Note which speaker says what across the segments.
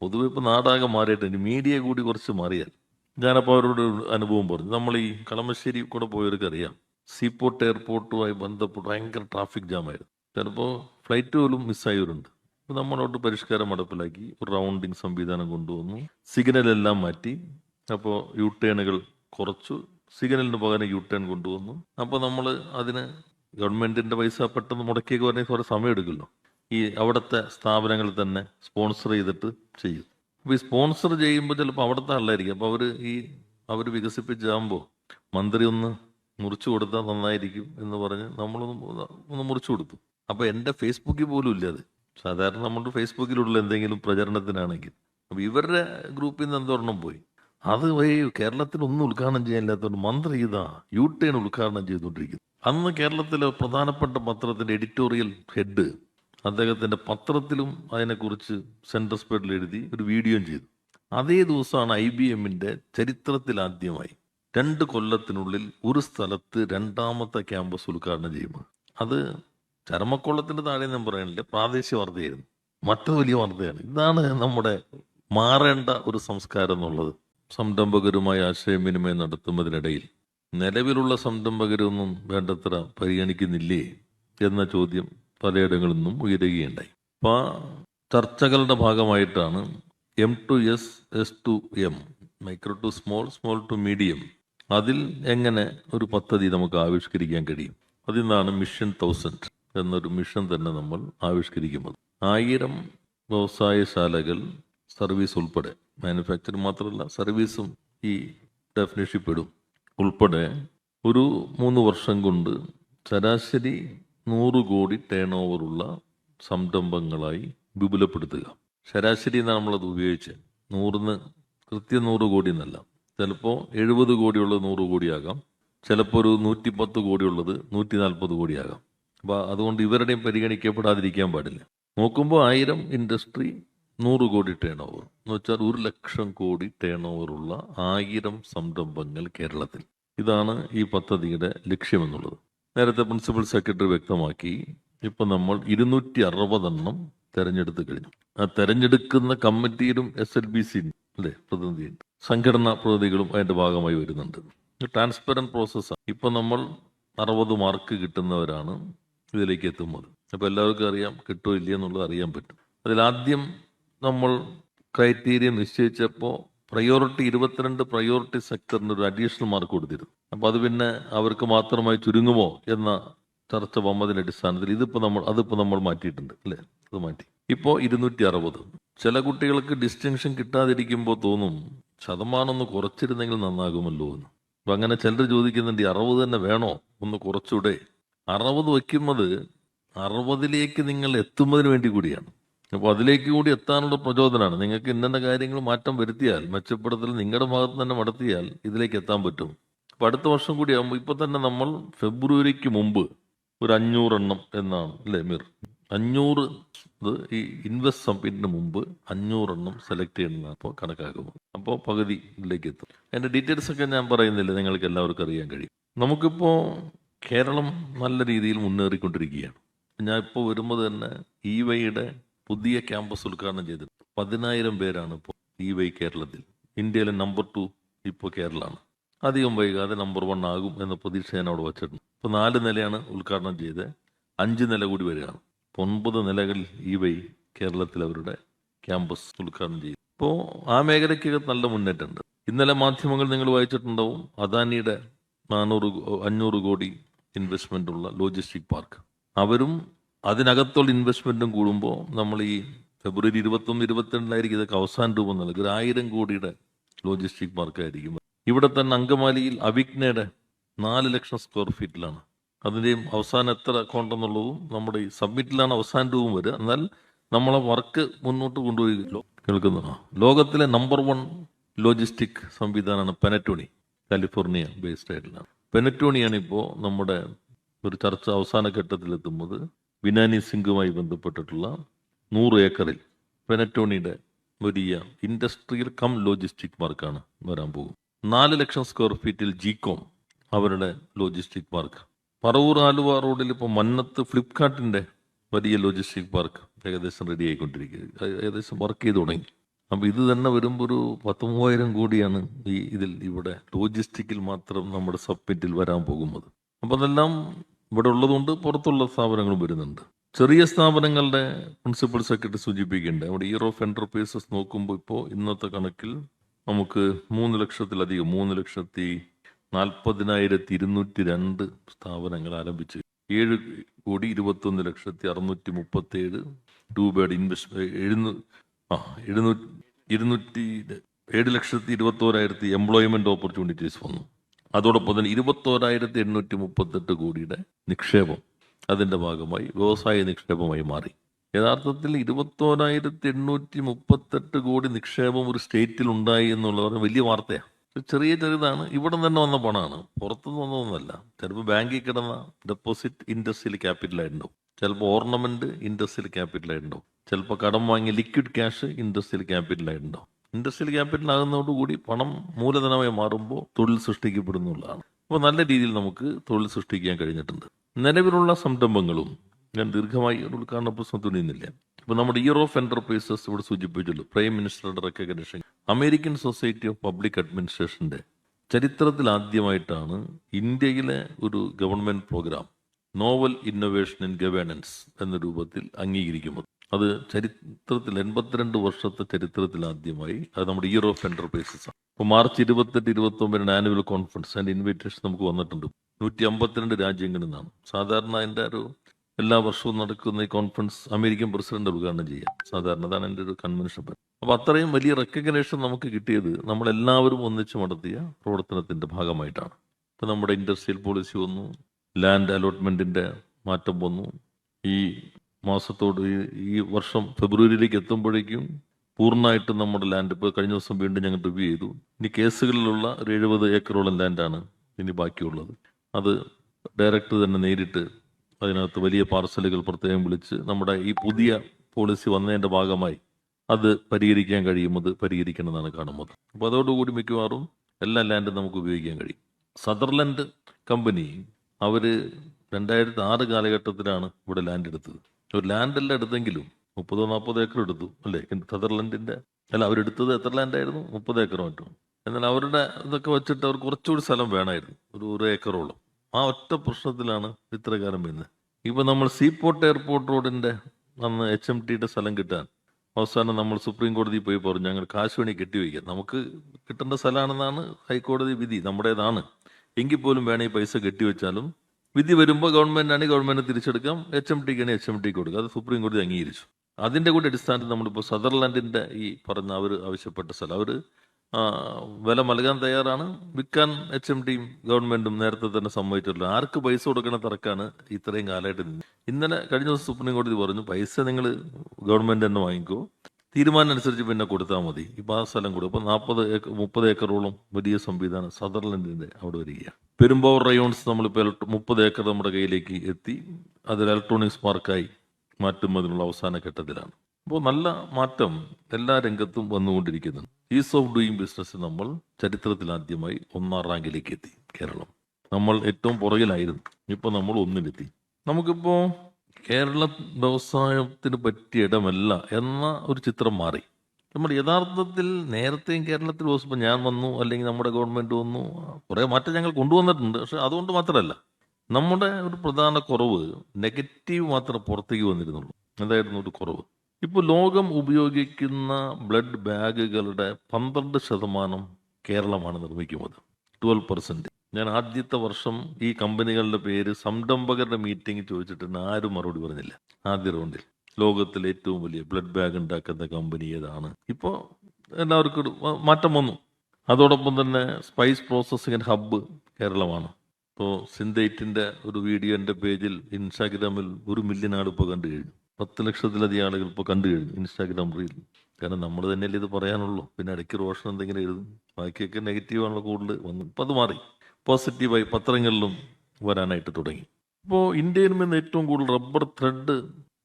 Speaker 1: പൊതുവെ ഇപ്പം നാടാകെ മാറിയിട്ടുണ്ട് മീഡിയ കൂടി കുറച്ച് മാറിയാൽ. ഞാനപ്പോൾ അവരോട് അനുഭവം പറഞ്ഞു. നമ്മൾ ഈ കളമശ്ശേരി കൂടെ പോയവർക്ക് അറിയാം. സീപോർട്ട് എയർപോർട്ടുമായി ബന്ധപ്പെട്ട് ഭയങ്കര ട്രാഫിക് ജാമായിരുന്നു ചിലപ്പോൾ ഫ്ലൈറ്റ് പോലും മിസ്സായവരുണ്ട് അപ്പോൾ നമ്മളോട്ട് പരിഷ്കാരം നടപ്പിലാക്കി ഒരു റൗണ്ടിങ് സംവിധാനം കൊണ്ടുവന്നു. സിഗ്നൽ എല്ലാം മാറ്റി. അപ്പോൾ യു ടേണുകൾ കുറച്ചു. സിഗ്നലിന് പകരം യു ടേൺ കൊണ്ടുവന്നു. അപ്പോൾ നമ്മൾ അതിന് ഗവൺമെന്റിന്റെ പൈസ പെട്ടെന്ന് മുടക്കിയൊക്കെ പറഞ്ഞാൽ കുറെ സമയം എടുക്കുമല്ലോ ഈ അവിടുത്തെ സ്ഥാപനങ്ങൾ തന്നെ സ്പോൺസർ ചെയ്തിട്ട് ചെയ്യും. അപ്പോൾ ഈ സ്പോൺസർ ചെയ്യുമ്പോൾ ചിലപ്പോൾ അവിടുത്തെ ആളായിരിക്കും. അപ്പോൾ അവർ ഈ അവർ വികസിപ്പിച്ചാകുമ്പോൾ മന്ത്രി ഒന്ന് മുറിച്ചു കൊടുത്താൽ നന്നായിരിക്കും എന്ന് പറഞ്ഞ് നമ്മളൊന്ന് ഒന്ന് മുറിച്ചു കൊടുത്തു. അപ്പോൾ എന്റെ ഫേസ്ബുക്കിൽ പോലും ഇല്ല അത്. സാധാരണ നമ്മുടെ ഫേസ്ബുക്കിലുള്ള എന്തെങ്കിലും പ്രചരണത്തിനാണെങ്കിൽ. അപ്പോൾ ഇവരുടെ ഗ്രൂപ്പിൽ നിന്ന് എന്തോരണം പോയി? അത് കേരളത്തിൽ ഒന്നും ഉദ്ഘാടനം ചെയ്യാനില്ലാത്തതുകൊണ്ട് മന്ത്രി ഇതാ യു ടേൺ ഉദ്ഘാടനം ചെയ്തുകൊണ്ടിരിക്കുന്നു. അന്ന് കേരളത്തിലെ പ്രധാനപ്പെട്ട പത്രത്തിന്റെ എഡിറ്റോറിയൽ ഹെഡ് അദ്ദേഹത്തിന്റെ പത്രത്തിലും അതിനെക്കുറിച്ച് സെൻട്രൽ സ്പേഡിൽ എഴുതി ഒരു വീഡിയോയും ചെയ്തു. അതേ ദിവസമാണ് ഐ ബി എമ്മിന്റെ ചരിത്രത്തിലാദ്യമായി രണ്ട് കൊല്ലത്തിനുള്ളിൽ ഒരു സ്ഥലത്ത് രണ്ടാമത്തെ ക്യാമ്പസ് ഉദ്ഘാടനം ചെയ്യുമ്പോൾ അത് ചരമക്കൊള്ളത്തിന്റെ താഴെ ഞാൻ പറയാനില്ല പ്രാദേശിക വാർത്തയായിരുന്നു. മറ്റു വലിയ വാർത്തയാണ് ഇതാണ് നമ്മുടെ മാറേണ്ട ഒരു സംസ്കാരം എന്നുള്ളത്. സംരംഭകരുമായി ആശയവിനിമയം നടത്തുന്നതിനിടയിൽ നിലവിലുള്ള സംരംഭകരൊന്നും വേണ്ടത്ര പരിഗണിക്കുന്നില്ലേ എന്ന ചോദ്യം പലയിടങ്ങളിൽ നിന്നും ഉയരുകയുണ്ടായി. അപ്പോൾ ചർച്ചകളുടെ ഭാഗമായിട്ടാണ് M to S S to M micro to small small to medium അതിൽ എങ്ങനെ ഒരു പദ്ധതി നമുക്ക് ആവിഷ്കരിക്കാൻ കഴിയും? അതിൽ നിന്നാണ് മിഷൻ തൗസൻഡ് എന്നൊരു മിഷൻ തന്നെ നമ്മൾ ആവിഷ്കരിക്കുന്നത്. ആയിരം വ്യവസായശാലകൾ സർവീസ് ഉൾപ്പെടെ. മാനുഫാക്ചറിങ് മാത്രമല്ല സർവീസും ഈ ഡെഫിനേഷൻ പെടും. ഉൾപ്പെടെ ഒരു മൂന്ന് വർഷം കൊണ്ട് ശരാശരി നൂറ് കോടി ടേൺ ഓവറുള്ള സംരംഭങ്ങളായി വിപുലപ്പെടുത്തുക. ശരാശരി എന്നാണ് നമ്മളത് ഉപയോഗിച്ചത് നൂറിന് കൃത്യം നൂറ് കോടി എന്നല്ല. ചിലപ്പോൾ എഴുപത് കോടിയുള്ളത് നൂറ് കോടിയാകാം. ചിലപ്പോൾ ഒരു നൂറ്റി പത്ത് കോടിയുള്ളത് നൂറ്റി നാൽപ്പത് കോടിയാകാം. അപ്പോൾ അതുകൊണ്ട് ഇവരുടെയും പരിഗണിക്കപ്പെടാതിരിക്കാൻ പാടില്ല. നോക്കുമ്പോൾ ആയിരം ഇൻഡസ്ട്രി നൂറ് കോടി ടേൺ ഓവർ എന്ന് വെച്ചാൽ ഒരു ലക്ഷം കോടി ടേൺ ഓവറുള്ള ആയിരം സംരംഭങ്ങൾ കേരളത്തിൽ. ഇതാണ് ഈ പദ്ധതിയുടെ ലക്ഷ്യമെന്നുള്ളത്. നേരത്തെ പ്രിൻസിപ്പൽ സെക്രട്ടറി വ്യക്തമാക്കി ഇപ്പൊ നമ്മൾ ഇരുന്നൂറ്റി അറുപതെണ്ണം തെരഞ്ഞെടുത്ത് കഴിഞ്ഞു. ആ തെരഞ്ഞെടുക്കുന്ന കമ്മിറ്റിയിലും എസ് എൽ ബി സി അല്ലെ പ്രതിനിധിയുണ്ട് സംഘടനാ പ്രതിനിധികളും അതിന്റെ ഭാഗമായി വരുന്നുണ്ട്. ട്രാൻസ്പെറന്റ് പ്രോസസ്സാണ്. ഇപ്പൊ നമ്മൾ അറുപത് മാർക്ക് കിട്ടുന്നവരാണ് ഇതിലേക്ക് എത്തുന്നത്. അപ്പൊ എല്ലാവർക്കും അറിയാം കിട്ടോ ഇല്ലയെന്നുള്ളത് അറിയാൻ പറ്റും. അതിലാദ്യം നമ്മൾ ക്രൈറ്റീരിയ നിശ്ചയിച്ചപ്പോൾ പ്രയോറിറ്റി ഇരുപത്തിരണ്ട് പ്രയോറിറ്റി സെക്ടറിന് ഒരു അഡീഷണൽ മാർക്ക് കൊടുത്തിരുന്നു. അപ്പൊ അത് പിന്നെ അവർക്ക് മാത്രമായി ചുരുങ്ങുമോ എന്ന ചർച്ച വന്നതിന്റെ അടിസ്ഥാനത്തിൽ ഇതിപ്പോ നമ്മൾ അതിപ്പോ നമ്മൾ മാറ്റിയിട്ടുണ്ട് അല്ലേ? അത് മാറ്റി. ഇപ്പോ ഇരുന്നൂറ്റി അറുപത് ചില കുട്ടികൾക്ക് ഡിസ്റ്റിങ്ഷൻ കിട്ടാതിരിക്കുമ്പോൾ തോന്നും ശതമാനം ഒന്ന് കുറച്ചിരുന്നെങ്കിൽ നന്നാകുമല്ലോ എന്ന്. അപ്പൊ അങ്ങനെ ചിലർ ചോദിക്കുന്നുണ്ട് അറുപത് തന്നെ വേണോ? ഒന്ന് കുറച്ചുകൂടെ അറുപത് വയ്ക്കുന്നത് അറുപതിലേക്ക് നിങ്ങൾ എത്തുന്നതിന് വേണ്ടി കൂടിയാണ്. അപ്പോൾ അതിലേക്ക് കൂടി എത്താനുള്ള പ്രചോദനമാണ് നിങ്ങൾക്ക് ഇന്ന കാര്യങ്ങൾ മാറ്റം വരുത്തിയാൽ മെച്ചപ്പെടുത്തൽ നിങ്ങളുടെ ഭാഗത്ത് തന്നെ നടത്തിയാൽ ഇതിലേക്ക് എത്താൻ പറ്റും. അപ്പൊ അടുത്ത വർഷം കൂടി ആകുമ്പോൾ ഇപ്പൊ തന്നെ നമ്മൾ ഫെബ്രുവരിക്ക് മുമ്പ് ഒരു അഞ്ഞൂറെണ്ണം എന്നാണ് അല്ലേ മിർ? അഞ്ഞൂറ് ഈ ഇൻവെസ്റ്റ് സമ്മിറ്റിന് മുമ്പ് അഞ്ഞൂറെണ്ണം സെലക്ട് ചെയ്യണമെന്നാണ് അപ്പോൾ കണക്കാക്കുന്നത്. അപ്പോൾ പകുതി ഇതിലേക്ക് എത്തും. അതിന്റെ ഡീറ്റെയിൽസ് ഒക്കെ ഞാൻ പറയുന്നില്ല? നിങ്ങൾക്ക് എല്ലാവർക്കും അറിയാൻ കഴിയും. നമുക്കിപ്പോൾ കേരളം നല്ല രീതിയിൽ മുന്നേറിക്കൊണ്ടിരിക്കുകയാണ്. ഞാൻ ഇപ്പോൾ വരുമ്പോൾ തന്നെ ഇ വൈയുടെ പുതിയ ക്യാമ്പസ് ഉദ്ഘാടനം ചെയ്തത് പതിനായിരം പേരാണ് ഇപ്പോൾ ഇ വൈ കേരളത്തിൽ. ഇന്ത്യയിലെ നമ്പർ ടു ഇപ്പോൾ കേരളമാണ്. അധികം വൈകാതെ നമ്പർ വൺ ആകും എന്ന പ്രതീക്ഷ ഞാൻ അവിടെ വച്ചിട്ടുണ്ട്. ഇപ്പോൾ നാല് നിലയാണ് ഉദ്ഘാടനം ചെയ്ത് അഞ്ച് നില കൂടി വരികയാണ്. ഒൻപത് നിലകളിൽ ഈ വൈ കേരളത്തിൽ അവരുടെ ക്യാമ്പസ് ഉദ്ഘാടനം ചെയ്തു. ഇപ്പോൾ ആ മേഖലയ്ക്ക് നല്ല മുന്നേറ്റമുണ്ട്. ഇന്നലെ മാധ്യമങ്ങൾ നിങ്ങൾ വായിച്ചിട്ടുണ്ടാവും അദാനിയുടെ നാനൂറ് അഞ്ഞൂറ് കോടി ഇൻവെസ്റ്റ്മെന്റ് ഉള്ള ലോജിസ്റ്റിക് പാർക്ക് അവരും അതിനകത്തുള്ള ഇൻവെസ്റ്റ്മെന്റും കൂടുമ്പോൾ നമ്മൾ ഈ ഫെബ്രുവരി ഇരുപത്തൊന്ന് ഇരുപത്തിരണ്ടായിരിക്കും ഇതൊക്കെ അവസാന രൂപം നൽകുക. ഒരു ആയിരം കോടിയുടെ ലോജിസ്റ്റിക് പാർക്കായിരിക്കും ഇവിടെ തന്നെ അങ്കമാലിയിൽ അവിഗ്നയുടെ നാല് ലക്ഷം സ്ക്വയർ ഫീറ്റിലാണ് അതിന്റെയും അവസാനം എത്ര അക്കൗണ്ട് എന്നുള്ളതും നമ്മുടെ ഈ സബ്മിറ്റിലാണ് അവസാന രൂപം വരിക. എന്നാൽ നമ്മളെ വർക്ക് മുന്നോട്ട് കൊണ്ടുപോയി കേൾക്കുന്നതാണ്. ലോകത്തിലെ നമ്പർ വൺ ലോജിസ്റ്റിക് സംവിധാനമാണ് പെനറ്റോണി കാലിഫോർണിയ ബേസ്ഡ് ആയിട്ടുള്ള. പെനറ്റോണിയാണ് ഇപ്പോൾ നമ്മുടെ ഒരു ചർച്ച അവസാന ഘട്ടത്തിലെത്തുന്നത്. വിനാനി സിംഗുമായി ബന്ധപ്പെട്ടിട്ടുള്ള നൂറ് ഏക്കറിൽ പെനറ്റോണിയുടെ വലിയ ഇൻഡസ്ട്രിയൽ കം ലോജിസ്റ്റിക് പാർക്കാണ് വരാൻ പോകും നാല് ലക്ഷം സ്ക്വയർ ഫീറ്റിൽ ജീകോം അവരുടെ ലോജിസ്റ്റിക് പാർക്ക്. പറവൂർ ആലുവ റോഡിൽ ഇപ്പോൾ മന്നത്ത് ഫ്ലിപ്കാർട്ടിന്റെ വലിയ ലോജിസ്റ്റിക് പാർക്ക് ഏകദേശം റെഡി ആയിക്കൊണ്ടിരിക്കുക ഏകദേശം വർക്ക് ചെയ്ത് തുടങ്ങി. അപ്പോൾ ഇത് തന്നെ വരുമ്പോൾ ഒരു പത്ത് മൂവായിരം കോടിയാണ് ഈ ഇതിൽ ഇവിടെ ലോജിസ്റ്റിക്കിൽ മാത്രം നമ്മുടെ സബ്മിറ്റിൽ വരാൻ പോകുന്നത്. അപ്പോൾ അതെല്ലാം ഇവിടെ ഉള്ളതുകൊണ്ട് പുറത്തുള്ള സ്ഥാപനങ്ങളും വരുന്നുണ്ട്. ചെറിയ സ്ഥാപനങ്ങളുടെ പ്രിൻസിപ്പൽ സെക്രട്ടറി സൂചിപ്പിക്കുന്നുണ്ട്. അവിടെ ഇയർ ഓഫ് എന്റർപ്രൈസസ് നോക്കുമ്പോൾ ഇപ്പോൾ ഇന്നത്തെ കണക്കിൽ നമുക്ക് മൂന്ന് ലക്ഷത്തിലധികം മൂന്ന് ലക്ഷത്തി നാൽപ്പതിനായിരത്തി ഇരുന്നൂറ്റി രണ്ട് സ്ഥാപനങ്ങൾ ആരംഭിച്ചു. ഏഴ് കോടി ഇരുപത്തൊന്ന് ലക്ഷത്തി അറുന്നൂറ്റി മുപ്പത്തേഴ് രൂപയുടെ ഇൻവെസ്റ്റ് എഴുന്നൂ ആ എഴുന്നൂറ്റി ഇരുന്നൂറ്റി ഏഴ് ലക്ഷത്തി ഇരുപത്തോരായിരത്തി എംപ്ലോയ്മെന്റ് ഓപ്പർച്യൂണിറ്റീസ് വന്നു. അതോടൊപ്പം തന്നെ ഇരുപത്തോരായിരത്തി എണ്ണൂറ്റി മുപ്പത്തെട്ട് കോടിയുടെ നിക്ഷേപം അതിന്റെ ഭാഗമായി വ്യവസായ നിക്ഷേപമായി മാറി. യഥാർത്ഥത്തിൽ ഇരുപത്തോരായിരത്തി എണ്ണൂറ്റി മുപ്പത്തെട്ട് കോടി നിക്ഷേപം ഒരു സ്റ്റേറ്റിൽ ഉണ്ടായി എന്നുള്ളത് വലിയ വാർത്തയാണ്. ചെറിയ ചെറുതാണ് ഇവിടെ തന്നെ വന്ന പണമാണ്. പുറത്തുനിന്ന് വന്നതൊന്നുമല്ല. ചിലപ്പോൾ ബാങ്കിൽ കിടന്ന ഡെപ്പോസിറ്റ് ഇൻഡസ്ട്രിയൽ ക്യാപിറ്റലായിട്ടുണ്ടാവും ചിലപ്പോൾ ഓർണമെന്റ് ഇൻഡസ്ട്രിയൽ ക്യാപിറ്റലായിട്ടുണ്ടാവും ചിലപ്പോൾ കടം വാങ്ങിയ ലിക്വിഡ് ക്യാഷ് ഇൻഡസ്ട്രിയൽ ക്യാപിറ്റലായിട്ടുണ്ടാവും ഇൻഡസ്ട്രിയൽ ക്യാപിറ്റൽ ആകുന്നതോടുകൂടി പണം മൂലധനമായി മാറുമ്പോൾ തൊഴിൽ സൃഷ്ടിക്കപ്പെടുന്നുള്ളതാണ്. അപ്പോൾ നല്ല രീതിയിൽ നമുക്ക് തൊഴിൽ സൃഷ്ടിക്കാൻ കഴിഞ്ഞിട്ടുണ്ട്. നിലവിലുള്ള സംരംഭങ്ങളും ഞാൻ ദീർഘമായി ഉദ്ഘാടന പ്രശ്നം തുണിയുന്നില്ല ഇപ്പൊ നമ്മുടെ ഇയർ ഓഫ് എന്റർപ്രൈസസ് ഇവിടെ സൂചിപ്പിച്ചല്ലോ prime മിനിസ്റ്ററുടെ recognition American society of public അഡ്മിനിസ്ട്രേഷന്റെ ചരിത്രത്തിൽ ആദ്യമായിട്ടാണ് ഇന്ത്യയിലെ ഒരു government programme novel innovation in governance എന്ന രൂപത്തിൽ അംഗീകരിക്കുന്നത് അത് ചരിത്രത്തിൽ എൺപത്തിരണ്ട് വർഷത്തെ ചരിത്രത്തിൽ ആദ്യമായി. അത് നമ്മുടെ ഇയർ ഓഫ് എന്റർപ്രൈസസ് ആണ്. അപ്പോൾ മാർച്ച് ഇരുപത്തെട്ട് ഇരുപത്തി ഒമ്പതിന് ആനുവൽ കോൺഫറൻസ് ആൻഡ് ഇൻവിറ്റേഷൻ നമുക്ക് വന്നിട്ടുണ്ട്. നൂറ്റി അമ്പത്തിരണ്ട് രാജ്യങ്ങളിൽ നിന്നാണ്. സാധാരണ എന്റെ ഒരു എല്ലാ വർഷവും നടക്കുന്ന ഈ കോൺഫറൻസ് അമേരിക്കൻ പ്രസിഡന്റ് ഉദ്ഘാടനം ചെയ്യാം. സാധാരണ അതാണ് എന്റെ ഒരു കൺവെൻഷൻ അപ്പോൾ അത്രയും വലിയ റെക്കഗ്നേഷൻ നമുക്ക് കിട്ടിയത് നമ്മളെല്ലാവരും ഒന്നിച്ച് നടത്തിയ പ്രവർത്തനത്തിന്റെ ഭാഗമായിട്ടാണ്. ഇപ്പൊ നമ്മുടെ ഇൻഡസ്ട്രിയൽ പോളിസി വന്നു. ലാൻഡ് അലോട്ട്മെന്റിന്റെ മാറ്റം വന്നു. ഈ മാസത്തോട് ഈ- വർഷം ഫെബ്രുവരിയിലേക്ക് എത്തുമ്പോഴേക്കും പൂർണമായിട്ടും നമ്മുടെ ലാൻഡ് ഇപ്പോൾ കഴിഞ്ഞ ദിവസം വീണ്ടും ഞങ്ങൾ റിവ്യൂ ചെയ്തു. ഇനി കേസുകളിലുള്ള ഒരു എഴുപത് ഏക്കറോളം ലാൻഡാണ് ഇനി ബാക്കിയുള്ളത്. അത് ഡയറക്ടർ തന്നെ നേരിട്ട് അതിനകത്ത് വലിയ പാർസലുകൾ പ്രത്യേകം വിളിച്ച് നമ്മുടെ ഈ പുതിയ പോളിസി വന്നതിന്റെ ഭാഗമായി അത് പരിഹരിക്കാൻ കഴിയുന്നത് പരിഹരിക്കണമെന്നാണ് കാണുന്നത്. അപ്പോൾ അതോടുകൂടി മിക്കവാറും എല്ലാ ലാൻഡും നമുക്ക് ഉപയോഗിക്കാൻ കഴിയും. സദർലൻഡ് കമ്പനി അവർ രണ്ടായിരത്തി ആറ് കാലഘട്ടത്തിലാണ് ഇവിടെ ലാൻഡ് എടുത്തത്. ഒരു ലാൻഡ് എല്ലാം എടുത്തെങ്കിലും മുപ്പതോ നാൽപ്പതോ ഏക്കർ എടുത്തു അല്ലേ? സദർലൻഡിന്റെ അല്ല അവരെടുത്തത് എത്ര ലാൻഡായിരുന്നു? മുപ്പത് ഏക്കർ മറ്റും. എന്നാൽ അവരുടെ ഇതൊക്കെ വെച്ചിട്ട് അവർ കുറച്ചുകൂടി സ്ഥലം വേണമായിരുന്നു ഒരു ഒരു ഏക്കറോളം. ആ ഒറ്റ പ്രശ്നത്തിലാണ് ഇത്രകാലം വരുന്നത് ഇപ്പൊ നമ്മൾ സീപോർട്ട് എയർപോർട്ട് റോഡിന്റെ അന്ന് എച്ച് എം ടിയുടെ സ്ഥലം കിട്ടാൻ അവസാനം നമ്മൾ സുപ്രീം കോടതിയിൽ പോയി പറഞ്ഞു ഞങ്ങൾ കാശ് വേണി കെട്ടിവയ്ക്കാം. നമുക്ക് കിട്ടേണ്ട സ്ഥലമാണെന്നാണ് ഹൈക്കോടതി വിധി നമ്മുടേതാണ്. എങ്കിൽ പോലും വേണേ പൈസ കെട്ടിവെച്ചാലും വിധി വരുമ്പോൾ ഗവൺമെന്റാണ് ഗവൺമെന്റ് തിരിച്ചെടുക്കാം. എച്ച് എം ടിക്ക് ആണെങ്കിൽ എച്ച് എം ടിക്ക് കൊടുക്കുക അത് സുപ്രീം കോടതി അംഗീകരിച്ചു. അതിന്റെ കൂടി അടിസ്ഥാനത്തിൽ നമ്മളിപ്പോൾ സദർലാൻഡിന്റെ ഈ പറഞ്ഞ അവർ ആവശ്യപ്പെട്ട സ്ഥലം. അവർ വില നൽകാൻ തയ്യാറാണ്. വിൽക്കാൻ എച്ച് എം ടിയും ഗവൺമെന്റും നേരത്തെ തന്നെ സമ്മതിച്ചിട്ടുള്ളത് ആർക്ക് പൈസ കൊടുക്കണ തിരക്കാണ് ഇത്രയും കാലമായിട്ട് ഇന്നലെ കഴിഞ്ഞ ദിവസം സുപ്രീം കോടതി പറഞ്ഞു പൈസ നിങ്ങൾ ഗവൺമെന്റ് തന്നെ വാങ്ങിക്കോ. തീരുമാനം അനുസരിച്ച് പിന്നെ കൊടുത്താൽ മതി. ഇപ്പം ആ സ്ഥലം കൊടുക്കും ഇപ്പം നാൽപ്പത് ഏക്കർ മുപ്പത് ഏക്കറോളം വലിയ സംവിധാനം സദർലൻഡിന്റെ അവിടെ വരികയാണ്. പെരുമ്പാവൂർ റയോൺസ് നമ്മളിപ്പോൾ മുപ്പത് ഏക്കർ നമ്മുടെ കയ്യിലേക്ക് എത്തി. അത് ഇലക്ട്രോണിക്സ് പാർക്കായി മാറ്റുന്നതിനുള്ള അവസാന ഘട്ടത്തിലാണ്. അപ്പോൾ നല്ല മാറ്റം എല്ലാ രംഗത്തും വന്നുകൊണ്ടിരിക്കുന്നുണ്ട് ഈസ് ഓഫ് ഡൂയിങ് ബിസിനസ് നമ്മൾ ചരിത്രത്തിൽ ആദ്യമായി ഒന്നാം റാങ്കിലേക്ക് എത്തി കേരളം. നമ്മൾ ഏറ്റവും പുറകിലായിരുന്നു. ഇപ്പൊ നമ്മൾ ഒന്നിലെത്തി. നമുക്കിപ്പോ കേരള വ്യവസായത്തിന് പറ്റിയ ഇടമല്ല എന്ന ഒരു ചിത്രം മാറി. നമ്മൾ യഥാർത്ഥത്തിൽ നേരത്തെയും കേരളത്തിൽ ദിവസം ഞാൻ വന്നു അല്ലെങ്കിൽ നമ്മുടെ ഗവൺമെന്റ് വന്നു കുറേ മാറ്റം ഞങ്ങൾ കൊണ്ടുവന്നിട്ടുണ്ട്. പക്ഷെ അതുകൊണ്ട് മാത്രമല്ല നമ്മുടെ ഒരു പ്രധാന കുറവ് നെഗറ്റീവ് മാത്രം പുറത്തേക്ക് വന്നിരുന്നുള്ളൂ. എന്തായിരുന്നു ഒരു കുറവ്. ഇപ്പോൾ ലോകം ഉപയോഗിക്കുന്ന ബ്ലഡ് ബാഗുകളുടെ പന്ത്രണ്ട് ശതമാനം കേരളമാണ് നിർമ്മിക്കുന്നത്. ട്വൽവ് പെർസെന്റ് ഞാൻ ആദ്യത്തെ വർഷം ഈ കമ്പനികളുടെ പേര് സംരംഭകരുടെ മീറ്റിംഗ് ചോദിച്ചിട്ട് ആരും മറുപടി പറഞ്ഞില്ല. ആദ്യ റൗണ്ടിൽ. ലോകത്തിലെ ഏറ്റവും വലിയ ബ്ലഡ് ബാഗ് ഉണ്ടാക്കുന്ന കമ്പനി ഏതാണ്? ഇപ്പോൾ എല്ലാവർക്കും മാറ്റം വന്നു. അതോടൊപ്പം തന്നെ സ്പൈസ് പ്രോസസ്സിംഗ് ഹബ്ബ് കേരളമാണ്. ഇപ്പോൾ സിന്തേറ്റിന്റെ ഒരു വീഡിയോ എന്റെ പേജിൽ ഇൻസ്റ്റാഗ്രാമിൽ ഒരു മില്യൺ ആൾ ഇപ്പോൾ കണ്ടു കഴിഞ്ഞു. പത്ത് ലക്ഷത്തിലധികം ആളുകൾ ഇപ്പോൾ കണ്ടു കഴിഞ്ഞു ഇൻസ്റ്റാഗ്രാം റീൽ. കാരണം നമ്മൾ തന്നെയല്ലേ ഇത് പറയാനുള്ളൂ. പിന്നെ ഇടയ്ക്ക് റോഷൻ എന്തെങ്കിലും എഴുതും. ബാക്കിയൊക്കെ നെഗറ്റീവാണല്ലോ കൂടുതൽ വന്നു ഇപ്പം അത് മാറി. പോസിറ്റീവായി പത്രങ്ങളിലും വരാനായിട്ട് തുടങ്ങി. ഇപ്പോൾ ഇന്ത്യയിൽ നിന്ന് ഏറ്റവും കൂടുതൽ റബ്ബർ ത്രെഡ്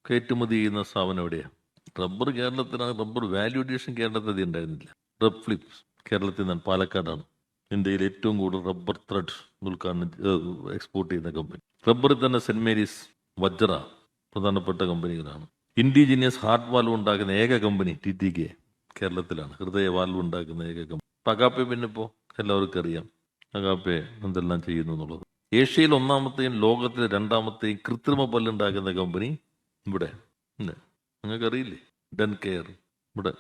Speaker 1: കയറ്റുമതി ചെയ്യുന്ന സ്ഥാപനം എവിടെയാണ് റബ്ബർ കേരളത്തിനാണ് റബ്ബർ വാല്യൂഡേഷൻ കേരളത്തിൽ ഉണ്ടായിരുന്നില്ല. റബ് ഫ്ലിപ്സ് കേരളത്തിൽ നിന്നാണ് പാലക്കാടാണ് ഇന്ത്യയിൽ ഏറ്റവും കൂടുതൽ റബ്ബർ ത്രെഡ് ഉദ്ഘാടനം എക്സ്പോർട്ട് ചെയ്യുന്ന കമ്പനി റബ്ബറിൽ തന്നെ സെന്റ് മേരീസ് വജ്ര പ്രധാനപ്പെട്ട കമ്പനികളാണ്. ഇൻഡിജിനിയസ് ഹാർട്ട് വാൽവ് ഉണ്ടാക്കുന്ന ഏക കമ്പനി ടി ടി കെ കേരളത്തിലാണ്. ഹൃദയ വാൽവ് ഉണ്ടാക്കുന്ന ഏക കമ്പനി പകാപ്പ് പിന്നെ ഇപ്പോൾ എല്ലാവർക്കും അറിയാം. അഗാപ്പെ എന്തെല്ലാം ചെയ്യുന്നു എന്നുള്ളത്. ഏഷ്യയിൽ ഒന്നാമത്തെയും ലോകത്തിലെ രണ്ടാമത്തെയും കൃത്രിമ പല്ലുണ്ടാക്കുന്ന കമ്പനി ഇവിടെ നിങ്ങൾക്കറിയില്ലേ? ഡൻ കെയർ ഇവിടെ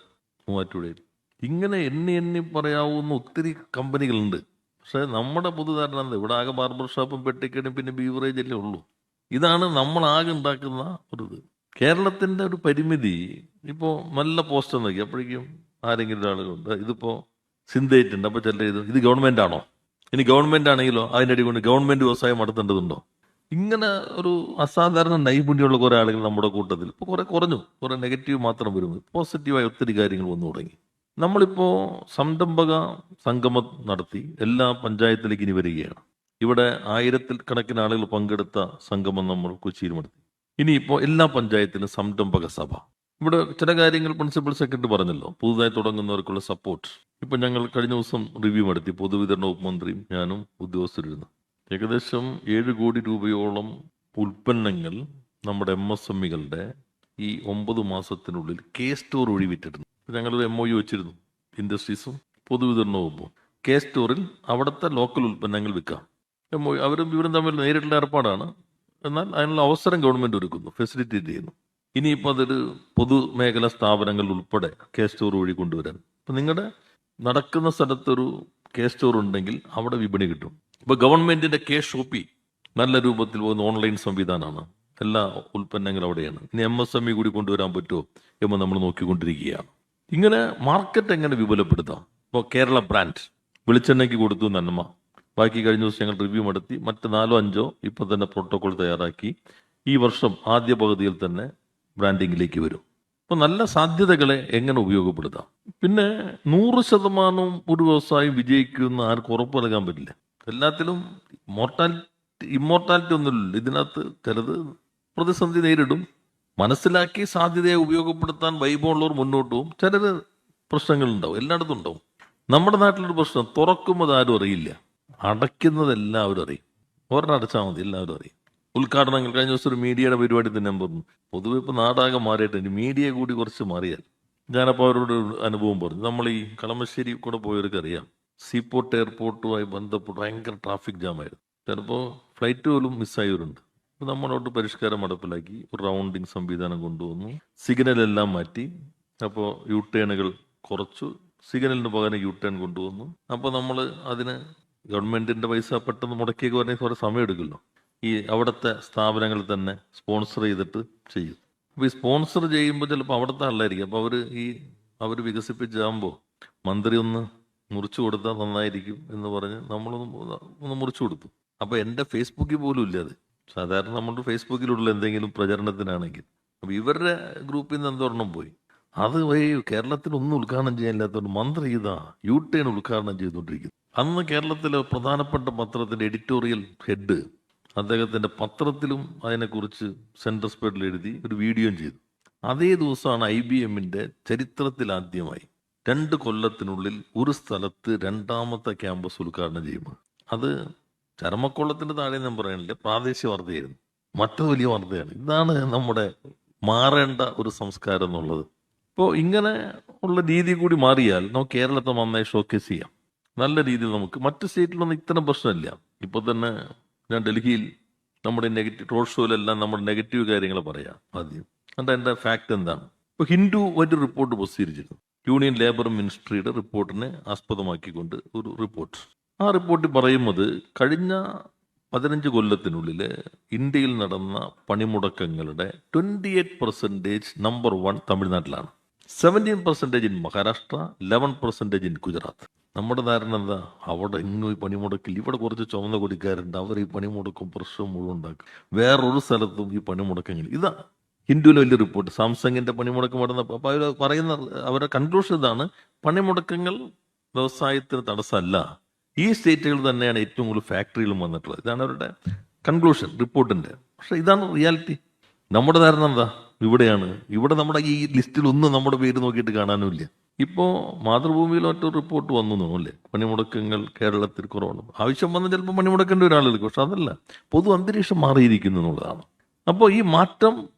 Speaker 1: മൂവാറ്റുപുഴയിൽ. ഇങ്ങനെ എണ്ണി എണ്ണി പറയാവുന്ന ഒത്തിരി കമ്പനികളുണ്ട്. പക്ഷേ നമ്മുടെ പൊതുധാരണ എന്താ? ഇവിടെ ആകെ ബാർബർ ഷോപ്പും പെട്ടിക്കടയും പിന്നെ ബീവറേജ് അല്ലേ ഉള്ളൂ. ഇതാണ് നമ്മൾ ആകെ ഉണ്ടാക്കുന്ന ഒരു ഇത്. കേരളത്തിന്റെ ഒരു പരിമിതി ഇപ്പോൾ നല്ല പോസ്റ്റർ നോക്കി അപ്പോഴേക്കും ആരെങ്കിലും ഒരാളുകളുണ്ട് ഇതിപ്പോ സിന്തേറ്റ് ഉണ്ട്. അപ്പൊ ചില ഇത് ഇത് ഗവൺമെന്റ് ആണോ ഇനി ഗവൺമെന്റ് ആണെങ്കിലോ അതിന്റെ അടി കൊണ്ട് ഗവൺമെന്റ് വ്യവസായം നടത്തേണ്ടതുണ്ടോ? ഇങ്ങനെ ഒരു അസാധാരണ നൈപുണ്യമുള്ള കുറെ ആളുകൾ നമ്മുടെ കൂട്ടത്തിൽ ഇപ്പോൾ കുറെ കുറഞ്ഞു. കുറെ നെഗറ്റീവ് മാത്രം വരുന്നു. പോസിറ്റീവായ ഒത്തിരി കാര്യങ്ങൾ വന്നു തുടങ്ങി. നമ്മളിപ്പോ സംരംഭക സംഗമം നടത്തി എല്ലാ പഞ്ചായത്തിലേക്ക് ഇനി വരികയാണ്. ഇവിടെ ആയിരത്തിൽ കണക്കിന് ആളുകൾ പങ്കെടുത്ത സംഗമം നമ്മൾ കൊച്ചിയിൽ നടത്തി. ഇനിയിപ്പോൾ എല്ലാ പഞ്ചായത്തിലും സംരംഭക സഭ. ഇവിടെ ചില കാര്യങ്ങൾ പ്രിൻസിപ്പൽ സെക്രട്ടറി പറഞ്ഞല്ലോ. പുതുതായി തുടങ്ങുന്നവർക്കുള്ള സപ്പോർട്ട് ഇപ്പം ഞങ്ങൾ കഴിഞ്ഞ ദിവസം റിവ്യൂ നടത്തി. പൊതുവിതരണ വകുപ്പ് മന്ത്രിയും ഞാനും ഉദ്യോഗസ്ഥരിരുന്നു ഏകദേശം ഏഴ് കോടി രൂപയോളം ഉൽപ്പന്നങ്ങൾ നമ്മുടെ എം എസ് എമ്മികളുടെ ഈ ഒമ്പത് മാസത്തിനുള്ളിൽ കെ സ്റ്റോർ വഴി വിറ്റിരുന്നു ഞങ്ങളൊരു എം ഒ യു വെച്ചിരുന്നു. ഇൻഡസ്ട്രീസും പൊതുവിതരണ വകുപ്പും. കെ സ്റ്റോറിൽ അവിടുത്തെ ലോക്കൽ ഉൽപ്പന്നങ്ങൾ വിൽക്കാം. എം ഒ അവരും ഇവരും തമ്മിൽ നേരിട്ടുള്ള ഏർപ്പാടാണ്. എന്നാൽ അതിനുള്ള അവസരം ഗവൺമെന്റ് ഒരുക്കുന്നു. ഫെസിലിറ്റേറ്റ് ചെയ്യുന്നു. ഇനിയിപ്പോൾ അതൊരു പൊതുമേഖലാ സ്ഥാപനങ്ങൾ ഉൾപ്പെടെ കെ സ്റ്റോർ വഴി കൊണ്ടുവരാൻ. അപ്പം നിങ്ങളുടെ നടക്കുന്ന സ്ഥലത്തൊരു കെ സ്റ്റോർ ഉണ്ടെങ്കിൽ അവിടെ വിപണി കിട്ടും. ഇപ്പോൾ ഗവൺമെന്റിന്റെ കെ ഷോപ്പി നല്ല രൂപത്തിൽ പോകുന്ന ഓൺലൈൻ സംവിധാനമാണ്. എല്ലാ ഉൽപ്പന്നങ്ങളും അവിടെയാണ്. ഇനി എം എസ് എം ഇ കൂടി കൊണ്ടുവരാൻ പറ്റുമോ എന്ന് നമ്മൾ നോക്കിക്കൊണ്ടിരിക്കുകയാണ്. ഇങ്ങനെ മാർക്കറ്റ് എങ്ങനെ വിപുലപ്പെടുത്താം? ഇപ്പോൾ കേരള ബ്രാൻഡ് വെളിച്ചെണ്ണയ്ക്ക് കൊടുത്തു നന്മ ബാക്കി കഴിഞ്ഞ ദിവസം ഞങ്ങൾ റിവ്യൂ നടത്തി. മറ്റ് നാലോ അഞ്ചോ ഇപ്പോൾ തന്നെ പ്രോട്ടോകോൾ തയ്യാറാക്കി. ഈ വർഷം ആദ്യ പകുതിയിൽ തന്നെ ബ്രാൻഡിങ്ങിലേക്ക് വരും. അപ്പോൾ നല്ല സാധ്യതകളെ എങ്ങനെ ഉപയോഗപ്പെടുത്താം? പിന്നെ നൂറ് ശതമാനവും ഒരു വ്യവസായം വിജയിക്കുമെന്ന് ആർക്കും ഉറപ്പ് നൽകാൻ പറ്റില്ല. എല്ലാത്തിലും മോർട്ടാലിറ്റി ഇമ്മോർട്ടാലിറ്റി ഒന്നുമില്ല. ഇതിനകത്ത് ചിലത് പ്രതിസന്ധി നേരിടും. മനസ്സിലാക്കി സാധ്യതയെ ഉപയോഗപ്പെടുത്താൻ വൈബമുള്ളവർ മുന്നോട്ട് പോകും. ചിലർ പ്രശ്നങ്ങളുണ്ടാവും. എല്ലായിടത്തും ഉണ്ടാവും. നമ്മുടെ നാട്ടിലൊരു പ്രശ്നം തുറക്കുമ്പോൾ ആരും അറിയില്ല. അടയ്ക്കുന്നത് എല്ലാവരും അറിയും. ഒരെണ്ണം അടച്ചാൽ മതി എല്ലാവരും അറിയും. ഉദ്ഘാടനങ്ങൾ. കഴിഞ്ഞ ദിവസം ഒരു മീഡിയയുടെ പരിപാടി തന്നെ ഞാൻ പറഞ്ഞു. പൊതുവെ ഇപ്പോൾ നാടാകെ മാറിയിട്ട് ഇനി മീഡിയ കൂടി കുറച്ച് മാറിയാൽ. ഞാനപ്പോൾ അവരോട് അനുഭവം പറഞ്ഞു. നമ്മൾ ഈ കളമശ്ശേരി കൂടെ പോയവർക്ക് അറിയാം. സീപോർട്ട് എയർപോർട്ടുമായി ബന്ധപ്പെട്ട് ഭയങ്കര ട്രാഫിക് ജാമായിരുന്നു ചിലപ്പോൾ ഫ്ലൈറ്റ് പോലും മിസ്സായവരുണ്ട് അപ്പോൾ നമ്മളോട്ട് പരിഷ്കാരം നടപ്പിലാക്കി ഒരു റൗണ്ടിങ് സംവിധാനം കൊണ്ടുവന്നു. സിഗ്നൽ എല്ലാം മാറ്റി. അപ്പോൾ യു ടേണുകൾ കുറച്ചു സിഗ്നലിന് പകരം യു ടേൺ കൊണ്ടുവന്നു. അപ്പോൾ നമ്മൾ അതിന് ഗവൺമെന്റിന്റെ പൈസ പെട്ടെന്ന് മുടക്കിയൊക്കെ പറഞ്ഞാൽ കുറേ സമയം എടുക്കുമല്ലോ ഈ അവിടുത്തെ സ്ഥാപനങ്ങൾ തന്നെ സ്പോൺസർ ചെയ്തിട്ട് ചെയ്യും. അപ്പോൾ ഈ സ്പോൺസർ ചെയ്യുമ്പോൾ ചിലപ്പോൾ അവിടുത്തെ ആളായിരിക്കും അപ്പോൾ അവർ ഈ അവർ വികസിപ്പിച്ചാകുമ്പോൾ മന്ത്രി ഒന്ന് മുറിച്ചു കൊടുത്താൽ നന്നായിരിക്കും എന്ന് പറഞ്ഞ് നമ്മളൊന്ന് ഒന്ന് മുറിച്ചു കൊടുത്തു അപ്പോൾ എന്റെ ഫേസ്ബുക്കിൽ പോലും ഇല്ല അത്. സാധാരണ നമ്മുടെ ഫേസ്ബുക്കിലുള്ള എന്തെങ്കിലും പ്രചരണത്തിനാണെങ്കിൽ. അപ്പോൾ ഇവരുടെ ഗ്രൂപ്പിൽ നിന്ന് എന്തോരണം പോയി? അത് വഴി കേരളത്തിൽ ഒന്നും ഉദ്ഘാടനം ചെയ്യാനില്ലാത്തതുകൊണ്ട് മന്ത്രി ഇതാ യു ടേൺ ഉദ്ഘാടനം ചെയ്തുകൊണ്ടിരിക്കുന്നു. അന്ന് കേരളത്തിലെ പ്രധാനപ്പെട്ട പത്രത്തിന്റെ എഡിറ്റോറിയൽ ഹെഡ് അദ്ദേഹത്തിന്റെ പത്രത്തിലും അതിനെക്കുറിച്ച് സെൻട്രൽ സ്പേഡിൽ എഴുതി ഒരു വീഡിയോയും ചെയ്തു. അതേ ദിവസമാണ് ഐ ബി എമ്മിന്റെ ചരിത്രത്തിലാദ്യമായി രണ്ട് കൊല്ലത്തിനുള്ളിൽ ഒരു സ്ഥലത്ത് രണ്ടാമത്തെ ക്യാമ്പസ് ഉദ്ഘാടനം ചെയ്യുമ്പോൾ അത് ചരമക്കൊള്ളത്തിന്റെ താഴെ ഞാൻ പറയണില്ല പ്രാദേശിക വാർത്തയായിരുന്നു. മറ്റു വലിയ വാർത്തയാണ്. ഇതാണ് നമ്മുടെ മാറേണ്ട ഒരു സംസ്കാരം എന്നുള്ളത്. ഇപ്പോൾ ഇങ്ങനെ ഉള്ള രീതി കൂടി മാറിയാൽ നമുക്ക് കേരളത്തെ നന്നായി ഷോക്കേസ് ചെയ്യാം. നല്ല രീതിയിൽ നമുക്ക് മറ്റു സ്റ്റേറ്റിലൊന്നും ഇത്തരം പ്രശ്നമില്ല. ഇപ്പൊ തന്നെ ഞാൻ ഡൽഹിയിൽ നമ്മുടെ നെഗറ്റീവ് റോഡ് ഷോയിലെല്ലാം നമ്മുടെ നെഗറ്റീവ് കാര്യങ്ങൾ പറയാം. ആദ്യം. എന്താ എന്റെ ഫാക്ട് എന്താണ്? ഇപ്പോൾ ഹിന്ദു ഒരു റിപ്പോർട്ട് പ്രസിദ്ധീകരിച്ചിരുന്നു. യൂണിയൻ ലേബർ മിനിസ്ട്രിയുടെ റിപ്പോർട്ടിനെ ആസ്പദമാക്കിക്കൊണ്ട് ഒരു റിപ്പോർട്ട് ആ റിപ്പോർട്ടിൽ പറയുന്നത് കഴിഞ്ഞ പതിനഞ്ച് കൊല്ലത്തിനുള്ളിൽ ഇന്ത്യയിൽ നടന്ന പണിമുടക്കങ്ങളുടെ twenty eight percentage number one തമിഴ്നാട്ടിലാണ്. Seventeen percentage in Maharashtra eleven percentage in Gujarat നമ്മുടെ ധാരണ എന്താ? അവിടെ എങ്ങും ഈ പണിമുടക്കിൽ ഇവിടെ കുറച്ച് ചുമന്ന കൊടിക്കാരുണ്ട് അവർ ഈ പണിമുടക്കും പ്രശ്നം മുഴുവൻ ഉണ്ടാക്കും. വേറൊരു സ്ഥലത്തും ഈ പണിമുടക്കങ്ങൾ. ഇതാ ഹിന്ദുവിലെ വലിയ റിപ്പോർട്ട് സാംസങ്ങിന്റെ പണിമുടക്കം നടന്നപ്പോൾ അപ്പൊ അവർ പറയുന്ന അവരുടെ കൺക്ലൂഷൻ ഇതാണ് പണിമുടക്കങ്ങൾ വ്യവസായത്തിന് തടസ്സമല്ല. ഈ സ്റ്റേറ്റുകൾ തന്നെയാണ് ഏറ്റവും കൂടുതൽ ഫാക്ടറികളും വന്നിട്ടുള്ളത്. ഇതാണ് അവരുടെ കൺക്ലൂഷൻ റിപ്പോർട്ടിന്റെ പക്ഷെ ഇതാണ് റിയാലിറ്റി നമ്മുടെ ധാരണ എന്താ? ഇവിടെയാണ്. ഇവിടെ നമ്മുടെ ഈ ലിസ്റ്റിൽ ഒന്നും നമ്മുടെ പേര് നോക്കിയിട്ട് കാണാനുമില്ല. ഇപ്പോ മാതൃഭൂമിയിൽ ഒറ്റ റിപ്പോർട്ട് വന്നു അല്ലേ പണിമുടക്കങ്ങൾ കേരളത്തിൽ കുറവാണ്. ആവശ്യം വന്ന ചിലപ്പോൾ പണിമുടക്കേണ്ട ഒരാളെടുക്കും പക്ഷെ അതല്ല. പൊതു അന്തരീക്ഷം മാറിയിരിക്കുന്നു എന്നുള്ളതാണ്. അപ്പോൾ ഈ മാറ്റം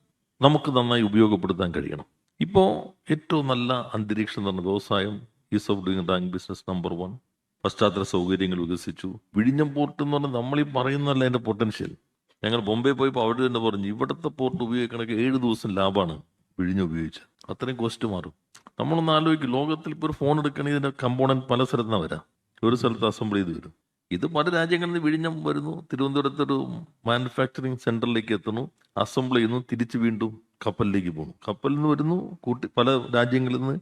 Speaker 1: നമുക്ക് നന്നായി ഉപയോഗപ്പെടുത്താൻ കഴിയണം. ഇപ്പോൾ ഏറ്റവും നല്ല അന്തരീക്ഷം എന്ന് പറഞ്ഞ വ്യവസായം ease of doing rank business number one. പശ്ചാത്തല സൗകര്യങ്ങൾ വികസിച്ചു. വിഴിഞ്ഞം പോർട്ട് എന്ന് പറഞ്ഞാൽ നമ്മൾ ഈ പറയുന്നതല്ല അതിന്റെ പൊട്ടൻഷ്യൽ. ഞങ്ങൾ ബോംബെ പോയപ്പോൾ അവിടെ തന്നെ പറഞ്ഞു ഇവിടുത്തെ പോർട്ട് ഉപയോഗിക്കണമെങ്കിൽ ഏഴ് ദിവസം ലാഭമാണ് വിഴിഞ്ഞം ഉപയോഗിച്ചത്. അത്രയും കോസ്റ്റ് മാറും. നമ്മളൊന്ന് ആലോചിക്കും. ലോകത്തിൽ ഇപ്പോൾ ഒരു ഫോൺ എടുക്കണമെങ്കിൽ ഇതിന്റെ കമ്പോണന്റ് പല സ്ഥലത്ത് നിന്നാണ് വരാം. ഒരു സ്ഥലത്ത് അസംബിൾ ചെയ്ത് വരും. ഇത് പല രാജ്യങ്ങളിൽ നിന്ന് വിഴിഞ്ഞം വരുന്നു. തിരുവനന്തപുരത്ത് ഒരു മാനുഫാക്ചറിങ് സെന്ററിലേക്ക് എത്തുന്നു. അസംബിൾ ചെയ്യുന്നു. തിരിച്ച് വീണ്ടും കപ്പലിലേക്ക് പോകുന്നു. കപ്പലിൽ നിന്ന് വരുന്നു. കൂട്ടി പല രാജ്യങ്ങളിൽ നിന്ന്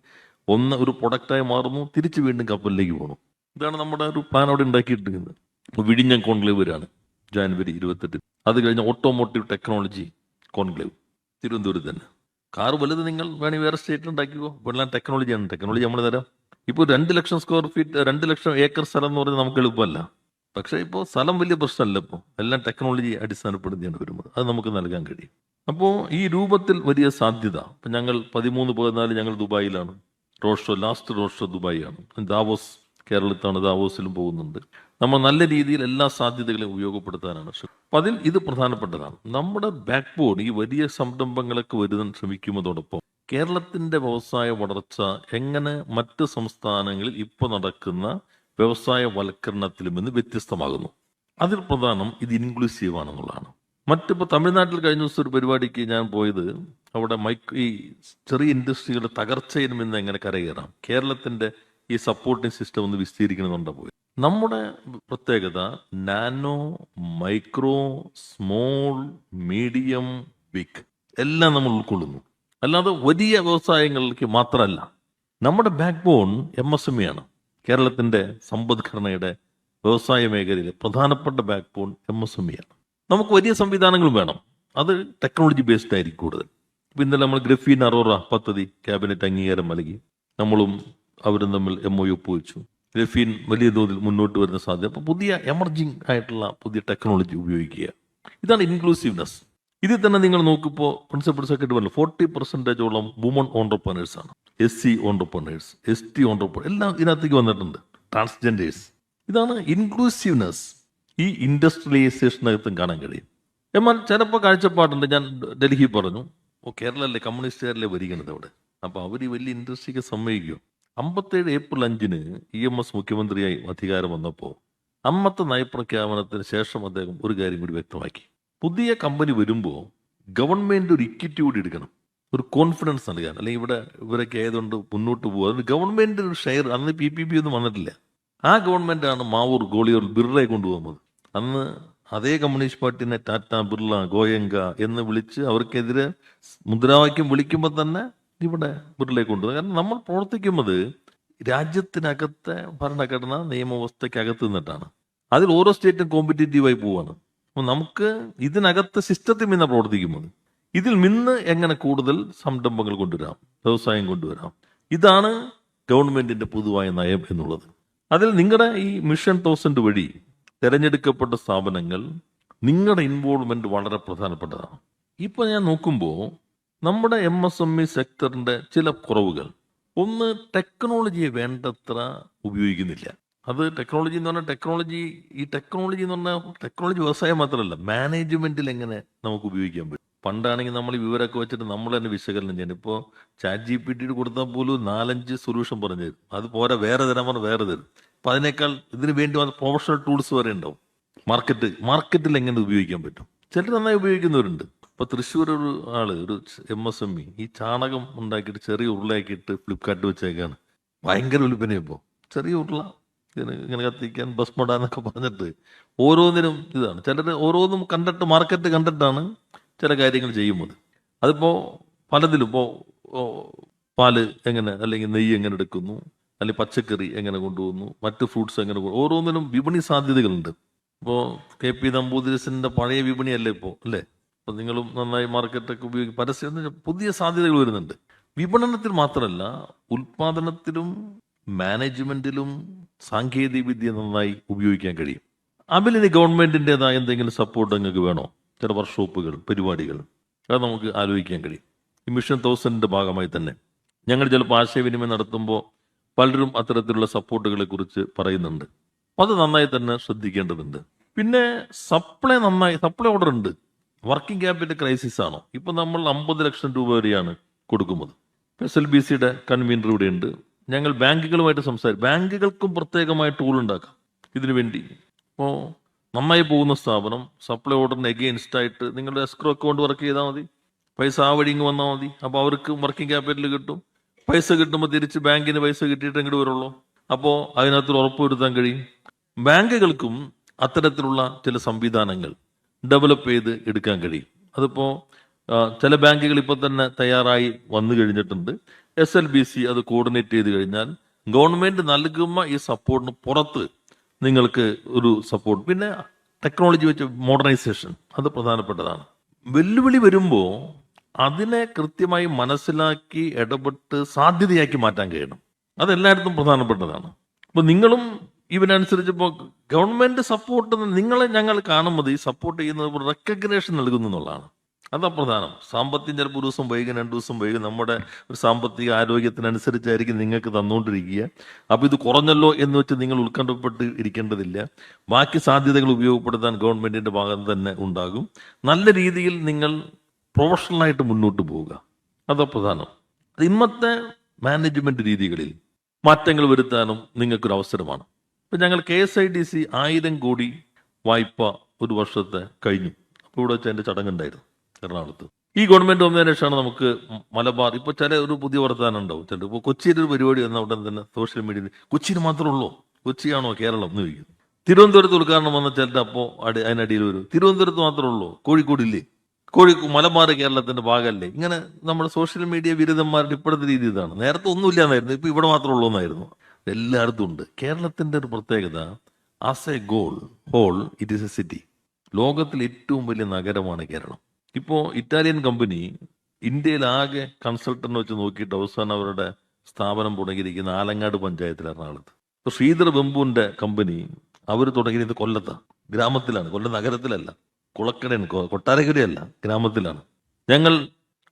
Speaker 1: ഒന്ന് ഒരു പ്രൊഡക്റ്റായി മാറുന്നു. തിരിച്ച് വീണ്ടും കപ്പലിലേക്ക് പോകുന്നു. ഇതാണ് നമ്മുടെ ഒരു പ്ലാൻ അവിടെ ഉണ്ടാക്കിയിട്ടിരിക്കുന്നത്. ഇപ്പോൾ വിഴിഞ്ഞം കോൺക്ലേവ് വരാണ് ജാനുവരി ഇരുപത്തെട്ടിന്. അത് കഴിഞ്ഞ് ഓട്ടോമോട്ടീവ് ടെക്നോളജി കോൺക്ലേവ് തിരുവനന്തപുരത്ത് തന്നെ. കാർ വലുത് നിങ്ങൾ വേണമെങ്കിൽ വേറെ സ്റ്റേറ്റ് ഉണ്ടാക്കിക്കോ. ഇപ്പോൾ എല്ലാം ടെക്നോളജിയാണ്. ടെക്നോളജി നമ്മൾ തരാം. ഇപ്പോൾ രണ്ട് ലക്ഷം സ്ക്വയർ ഫീറ്റ് രണ്ട് ലക്ഷം ഏക്കർ സ്ഥലം എന്ന് പറഞ്ഞാൽ നമുക്ക് എളുപ്പമല്ല. പക്ഷേ ഇപ്പോൾ സ്ഥലം വലിയ പ്രശ്നമല്ല ഇപ്പോൾ എല്ലാം ടെക്നോളജി അടിസ്ഥാനപ്പെടുത്തിയാണ് വരുന്നത്. അത് നമുക്ക് നൽകാൻ കഴിയും. അപ്പോൾ ഈ രൂപത്തിൽ വലിയ സാധ്യത. ഇപ്പം ഞങ്ങൾ പതിമൂന്ന് പതിനാല് ഞങ്ങൾ ദുബായിലാണ്. Road show last road show ദുബായിയാണ്. Davos കേരളത്താണ് ദാവോസിലും പോകുന്നുണ്ട്. നമ്മൾ നല്ല രീതിയിൽ എല്ലാ സാധ്യതകളെയും ഉപയോഗപ്പെടുത്താനാണ്. അപ്പം അതിൽ ഇത് പ്രധാനപ്പെട്ടതാണ്. നമ്മുടെ ബാക്ക് ബോൺ ഈ വലിയ സംരംഭങ്ങളൊക്കെ വരുവാൻ ശ്രമിക്കുന്നതോടൊപ്പം കേരളത്തിന്റെ വ്യവസായ വളർച്ച എങ്ങനെ മറ്റ് സംസ്ഥാനങ്ങളിൽ ഇപ്പോൾ നടക്കുന്ന വ്യവസായ വൽക്കരണത്തിലും നിന്ന് വ്യത്യസ്തമാകുന്നു. അതിൽ പ്രധാനം ഇത് ഇൻക്ലൂസീവ് ആണെന്നുള്ളതാണ്. മറ്റിപ്പോൾ തമിഴ്നാട്ടിൽ കഴിഞ്ഞ ദിവസം ഒരു പരിപാടിക്ക് ഞാൻ പോയത്. അവിടെ മൈക്രോ ഈ ചെറിയ ഇൻഡസ്ട്രികളുടെ തകർച്ചയിൽ നിന്ന് എങ്ങനെ കരകയറാം കേരളത്തിന്റെ ഈ സപ്പോർട്ടിംഗ് സിസ്റ്റം ഒന്ന് വിസ്തീരിക്കണമെന്നുണ്ടാ പോയി നമ്മുടെ പ്രത്യേകത nano micro small medium big എല്ലാം നമ്മൾ ഉൾക്കൊള്ളുന്നു. അല്ലാതെ വലിയ വ്യവസായങ്ങളിലേക്ക് മാത്രമല്ല നമ്മുടെ backbone M S M ആണ്. കേരളത്തിന്റെ സമ്പദ്ഘടനയുടെ വ്യവസായ മേഖലയിലെ പ്രധാനപ്പെട്ട backbone M S M ആണ്. നമുക്ക് വലിയ സംവിധാനങ്ങളും വേണം. അത് ടെക്നോളജി ബേസ്ഡ് ആയിരിക്കും കൂടുതൽ. ഇന്നലെ നമ്മൾ ഗ്രഫീൻ അറോറ പദ്ധതി ക്യാബിനറ്റ് അംഗീകാരം നൽകി. നമ്മളും അവരും തമ്മിൽ എം ഒ ഒപ്പുവെച്ചു. ഗ്രഫീൻ വലിയ തോതിൽ മുന്നോട്ട് വരുന്ന സാധ്യത. അപ്പോൾ പുതിയ എമർജിങ് ആയിട്ടുള്ള പുതിയ ടെക്നോളജി ഉപയോഗിക്കുക. ഇതാണ് ഇൻക്ലൂസീവ്നെസ് ഇതിൽ തന്നെ നിങ്ങൾ നോക്കിപ്പോൾ പ്രിൻസിപ്പൽ സെക്രട്ടറി പറഞ്ഞു ഫോർട്ടി ഓളം വുമൺ ഓണ്ടർപ്രണേഴ്സ് ആണ്. S C entrepreneurs S T entrepreneurs എല്ലാം ഇതിനകത്തേക്ക് വന്നിട്ടുണ്ട്. ട്രാൻസ്ജെൻഡേഴ്സ് ഇതാണ് ഇൻക്ലൂസീവ്നെസ് ഈ ഇൻഡസ്ട്രിയലൈസേഷനകത്തും കാണാൻ കഴിയും. എന്നാൽ ചിലപ്പോൾ കാഴ്ചപ്പാടുണ്ട്. ഞാൻ ഡൽഹി പറഞ്ഞു. ഓ കേരളല്ലേ കമ്മ്യൂണിസ്റ്റുകാരല്ലേ വരികണത് അവിടെ? അപ്പോൾ അവർ ഈ വലിയ ഇൻഡസ്ട്രിക്ക് സമ്മതിക്കുമോ അമ്പത്തേഴ് ഏപ്രിൽ അഞ്ചിന് ഇ എം എസ് മുഖ്യമന്ത്രിയായി അധികാരം വന്നപ്പോൾ അന്നത്തെ നയപ്രഖ്യാപനത്തിന് ശേഷം അദ്ദേഹം ഒരു കാര്യം കൂടി വ്യക്തമാക്കി. പുതിയ കമ്പനി വരുമ്പോൾ ഗവൺമെന്റ് ഒരു ഇക്വിറ്റി കൂടി എടുക്കണം. ഒരു കോൺഫിഡൻസ് നൽകാൻ. അല്ലെങ്കിൽ ഇവിടെ ഇവരൊക്കെ ആയതുകൊണ്ട് മുന്നോട്ട് പോകുക ഗവൺമെന്റ് ഒരു ഷെയർ അന്ന് പി പി പി ഒന്നും വന്നിട്ടില്ല. ആ ഗവൺമെന്റ് ആണ് മാവൂർ ഗോളിയൂർ ബിർളയെ കൊണ്ടുപോകുന്നത് അന്ന് അതേ കമ്മ്യൂണിസ്റ്റ് പാർട്ടിനെ ടാറ്റ ബിർള ഗോയങ്ക എന്ന് വിളിച്ച് അവർക്കെതിരെ മുദ്രാവാക്യം വിളിക്കുമ്പോൾ തന്നെ ഇവിടെ ബിർളയെ കൊണ്ടുപോകും കാരണം നമ്മൾ പ്രവർത്തിക്കുന്നത് രാജ്യത്തിനകത്തെ ഭരണഘടന നിയമവ്യവസ്ഥയ്ക്കകത്ത് നിന്നിട്ടാണ്. അതിൽ ഓരോ സ്റ്റേറ്റും കോമ്പറ്റേറ്റീവായി പോവാണ്. അപ്പൊ നമുക്ക് ഇതിനകത്ത് സിസ്റ്റത്തിൽ നിന്ന് പ്രവർത്തിക്കുന്നത് ഇതിൽ നിന്ന് എങ്ങനെ കൂടുതൽ സംരംഭങ്ങൾ കൊണ്ടുവരാം വ്യവസായം കൊണ്ടുവരാം ഇതാണ് ഗവൺമെന്റിന്റെ പൊതുവായ നയം എന്നുള്ളത്. അതിൽ നിങ്ങളുടെ ഈ മിഷൻ തൗസൻഡ് വഴി തിരഞ്ഞെടുക്കപ്പെട്ട സ്ഥാപനങ്ങൾ നിങ്ങളുടെ ഇൻവോൾവ്മെന്റ് വളരെ പ്രധാനപ്പെട്ടതാണ്. ഇപ്പൊ ഞാൻ നോക്കുമ്പോൾ നമ്മുടെ എം എസ് എം ഇ സെക്ടറിന്റെ ചില കുറവുകൾ. ഒന്ന് ടെക്നോളജി വേണ്ടത്ര ഉപയോഗിക്കുന്നില്ല. അത് ടെക്നോളജി എന്ന് പറഞ്ഞാൽ ടെക്നോളജി ഈ ടെക്നോളജി എന്ന് പറഞ്ഞാൽ ടെക്നോളജി വ്യവസായം മാത്രമല്ല മാനേജ്മെന്റിൽ എങ്ങനെ നമുക്ക് ഉപയോഗിക്കാൻ പറ്റും? പണ്ടാണെങ്കിൽ നമ്മൾ വിവരമൊക്കെ വെച്ചിട്ട് നമ്മൾ തന്നെ വിശകലനം ചെയ്യണം. ഇപ്പോൾ ചാറ്റ് ജി പി ടി കൊടുത്താൽ പോലും നാലഞ്ച് സൊല്യൂഷൻ പറഞ്ഞു തരും. അത് പോരാ വേറെ തരാൻ പറഞ്ഞാൽ വേറെ തരും. അപ്പം അതിനേക്കാൾ ഇതിന് വേണ്ടി വന്ന പ്രൊഫഷണൽ ടൂൾസ് വരെ ഉണ്ടാവും. മാർക്കറ്റ് മാർക്കറ്റിൽ എങ്ങനെ ഉപയോഗിക്കാൻ പറ്റും? ചിലർ നന്നായി ഉപയോഗിക്കുന്നവരുണ്ട്. ഇപ്പൊ തൃശ്ശൂർ ഒരു ആൾ ഒരു എം എസ് എം ഇ ഈ ചാണകം ഉണ്ടാക്കിയിട്ട് ചെറിയ ഉരുളയാക്കിയിട്ട് ഫ്ലിപ്കാർട്ട് വെച്ചേക്കാണ്. ഭയങ്കര വിൽപ്പന ചെറിയ ഉരുള ഇങ്ങനെ കത്തിക്കാൻ ബസ് മുടാന്നൊക്കെ പറഞ്ഞിട്ട് ഓരോന്നിനും ഇതാണ്. ചിലർ ഓരോന്നും കണ്ടിട്ട് മാർക്കറ്റ് കണ്ടിട്ടാണ് ചില കാര്യങ്ങൾ ചെയ്യുന്നത്. അതിപ്പോ പലതിലും ഇപ്പോൾ പാൽ എങ്ങനെ അല്ലെങ്കിൽ നെയ്യ് എങ്ങനെ എടുക്കുന്നു അല്ലെങ്കിൽ പച്ചക്കറി എങ്ങനെ കൊണ്ടുപോകുന്നു മറ്റ് ഫ്രൂട്ട്സ് എങ്ങനെ ഓരോന്നിനും വിപണി സാധ്യതകളുണ്ട്. ഇപ്പോൾ കെ പി നമ്പൂതിരിസിന്റെ പഴയ വിപണിയല്ലേ ഇപ്പോൾ അല്ലേ? അപ്പൊ നിങ്ങളും നന്നായി മാർക്കറ്റൊക്കെ ഉപയോഗിക്കും പരസ്യം പുതിയ സാധ്യതകൾ വരുന്നുണ്ട്. വിപണനത്തിൽ മാത്രമല്ല ഉൽപാദനത്തിലും മാനേജ്മെന്റിലും സാങ്കേതിക വിദ്യ നന്നായി ഉപയോഗിക്കാൻ കഴിയും. അതിലിനി ഗവൺമെന്റിന്റെതായ എന്തെങ്കിലും സപ്പോർട്ട് നിങ്ങൾക്ക് വേണോ? ചില വർക്ക്ഷോപ്പുകൾ പരിപാടികൾ അത് നമുക്ക് ആലോചിക്കാൻ കഴിയും. ഈ മിഷൻ തൗസൻഡിന്റെ ഭാഗമായി തന്നെ. ഞങ്ങൾ ചിലപ്പോൾ ആശയവിനിമയം നടത്തുമ്പോൾ പലരും അത്തരത്തിലുള്ള സപ്പോർട്ടുകളെ കുറിച്ച് പറയുന്നുണ്ട്. അത് നന്നായി തന്നെ ശ്രദ്ധിക്കേണ്ടതുണ്ട്. പിന്നെ സപ്ലൈ നന്നായി സപ്ലൈ ഓർഡർ ഉണ്ട്. വർക്കിംഗ് ക്യാപിറ്റൽ ക്രൈസിസ് ആണോ? ഇപ്പൊ നമ്മൾ അമ്പത് ലക്ഷം രൂപ വരെയാണ് കൊടുക്കുന്നത്. എസ് എൽ ബി സിയുടെ കൺവീനർ ഇവിടെ ഉണ്ട് ഞങ്ങൾ ബാങ്കുകളുമായിട്ട് സംസാരിക്കും ബാങ്കുകൾക്കും പ്രത്യേകമായ ടൂൾ ഉണ്ടാക്കാം. ഇതിനു വേണ്ടി. അപ്പോൾ നന്നായി പോകുന്ന സ്ഥാപനം സപ്ലൈ ഓർഡറിന് എഗെയിൻസ്റ്റ് ആയിട്ട് നിങ്ങളുടെ എസ്ക്രോ അക്കൗണ്ട് വർക്ക് ചെയ്താൽ മതി. പൈസ ആ വഴി ഇങ്ങ് വന്നാൽ മതി. അപ്പോൾ അവർക്ക് വർക്കിംഗ് ക്യാപിറ്റൽ കിട്ടും. പൈസ കിട്ടുമ്പോൾ തിരിച്ച് ബാങ്കിന് പൈസ കിട്ടിയിട്ട് ഇങ്ങോട്ട് വരുള്ളൂ. അപ്പോൾ അതിനകത്ത് ഒരു ഉറപ്പ് വരുത്താൻ കഴിയും. ബാങ്കുകൾക്കും അത്തരത്തിലുള്ള ചില സംവിധാനങ്ങൾ. ഡെവലപ്പ് ചെയ്ത് എടുക്കാൻ കഴിയും. അതിപ്പോൾ ചില ബാങ്കുകൾ ഇപ്പോൾ തന്നെ തയ്യാറായി വന്നു കഴിഞ്ഞിട്ടുണ്ട്. എസ് എൽ ബി സി അത് കോർഡിനേറ്റ് ചെയ്ത് കഴിഞ്ഞാൽ ഗവൺമെന്റ് നൽകുന്ന ഈ സപ്പോർട്ടിന് പുറത്ത് നിങ്ങൾക്ക് ഒരു സപ്പോർട്ട് പിന്നെ ടെക്നോളജി വെച്ച് മോഡേണൈസേഷൻ അത് പ്രധാനപ്പെട്ടതാണ്. വെല്ലുവിളി വരുമ്പോൾ അതിനെ കൃത്യമായി മനസ്സിലാക്കി ഇടപെട്ട് സാധ്യതയാക്കി മാറ്റാൻ കഴിയണം. അതെല്ലായിടത്തും പ്രധാനപ്പെട്ടതാണ്. അപ്പോൾ നിങ്ങളും ഇവനനുസരിച്ച് ഇപ്പോൾ ഗവൺമെന്റ് സപ്പോർട്ട് നിങ്ങളെ ഞങ്ങൾ കാണുമ്പോൾ ഈ സപ്പോർട്ട് ചെയ്യുന്നത് റെക്കഗ്നേഷൻ നൽകുന്നു എന്നുള്ളതാണ്. അതാ പ്രധാനം. സാമ്പത്തികം ചിലപ്പോൾ ഒരു ദിവസം വൈകും രണ്ടു ദിവസം വൈകും. നമ്മുടെ ഒരു സാമ്പത്തിക ആരോഗ്യത്തിനനുസരിച്ചായിരിക്കും നിങ്ങൾക്ക് തന്നുകൊണ്ടിരിക്കുക. അപ്പോൾ ഇത് കുറഞ്ഞല്ലോ എന്ന് വെച്ച് നിങ്ങൾ ഉത്കണ്ഠപ്പെട്ട് ഇരിക്കേണ്ടതില്ല. ബാക്കി സാധ്യതകൾ ഉപയോഗപ്പെടുത്താൻ ഗവൺമെന്റിന്റെ ഭാഗത്ത് തന്നെ ഉണ്ടാകും. നല്ല രീതിയിൽ നിങ്ങൾ പ്രൊഫഷണലായിട്ട് മുന്നോട്ട് പോവുക. അതാ പ്രധാനം. ഇന്നത്തെ മാനേജ്മെന്റ് രീതികളിൽ മാറ്റങ്ങൾ വരുത്താനും നിങ്ങൾക്കൊരു അവസരമാണ് ഇപ്പം ഞങ്ങൾ K S I D C ആയിരം കോടി വായ്പ ഒരു വർഷത്തെ കഴിഞ്ഞു. അപ്പോൾ ഇവിടെ വെച്ച് അതിന്റെ ചടങ്ങുണ്ടായിരുന്നു എറണാകുളത്ത്. ഈ ഗവൺമെന്റ് വന്നതിന് ശേഷമാണ് നമുക്ക് മലബാർ ഇപ്പോൾ ചില ഒരു പുതിയ വർത്തമാനം ഉണ്ടാവും. ചില ഇപ്പോൾ കൊച്ചിയിൽ ഒരു പരിപാടി വന്ന ഉടൻ തന്നെ സോഷ്യൽ മീഡിയയിൽ കൊച്ചിയിൽ മാത്രമേ ഉള്ളൂ? കൊച്ചിയാണോ കേരളം എന്ന് ചോദിക്കുന്നു. തിരുവനന്തപുരത്ത് ഉദ്ഘാടനം വന്ന ചിലരുടെ അപ്പോൾ അടി അതിനടിയിൽ വരും. തിരുവനന്തപുരത്ത് മാത്രമേ ഉള്ളൂ? കോഴിക്കോടില്ലേ? കോഴി മലബാർ കേരളത്തിന്റെ ഭാഗമല്ലേ? ഇങ്ങനെ നമ്മുടെ സോഷ്യൽ മീഡിയ വിരുദ്ധന്മാരുടെ ഇപ്പോഴത്തെ രീതി ഇതാണ്. നേരത്തെ ഒന്നുമില്ലാന്നായിരുന്നു. ഇപ്പൊ ഇവിടെ മാത്രമേ ഉള്ളൂ എന്നായിരുന്നു എല്ലായിടത്തും ഉണ്ട്. കേരളത്തിന്റെ ഒരു പ്രത്യേകത as a goal hole it is a city ലോകത്തിൽ ഏറ്റവും വലിയ നഗരമാണ് കേരളം. ഇപ്പോൾ ഇറ്റാലിയൻ കമ്പനി ഇന്ത്യയിലാകെ കൺസൾട്ടന്റ് വെച്ച് നോക്കിയിട്ട് അവസാനം അവരുടെ സ്ഥാപനം തുടങ്ങിയിരിക്കുന്ന ആലങ്ങാട് പഞ്ചായത്തിൽ എറണാകുളത്ത് ഇപ്പോൾ ശ്രീധർ ബംബുവിന്റെ കമ്പനി അവർ തുടങ്ങിയത് കൊല്ലത്താണ് ഗ്രാമത്തിലാണ്. കൊല്ലം നഗരത്തിലല്ല. കുളക്കടയാണ് കൊട്ടാരക്കരയല്ല. ഗ്രാമത്തിലാണ്. ഞങ്ങൾ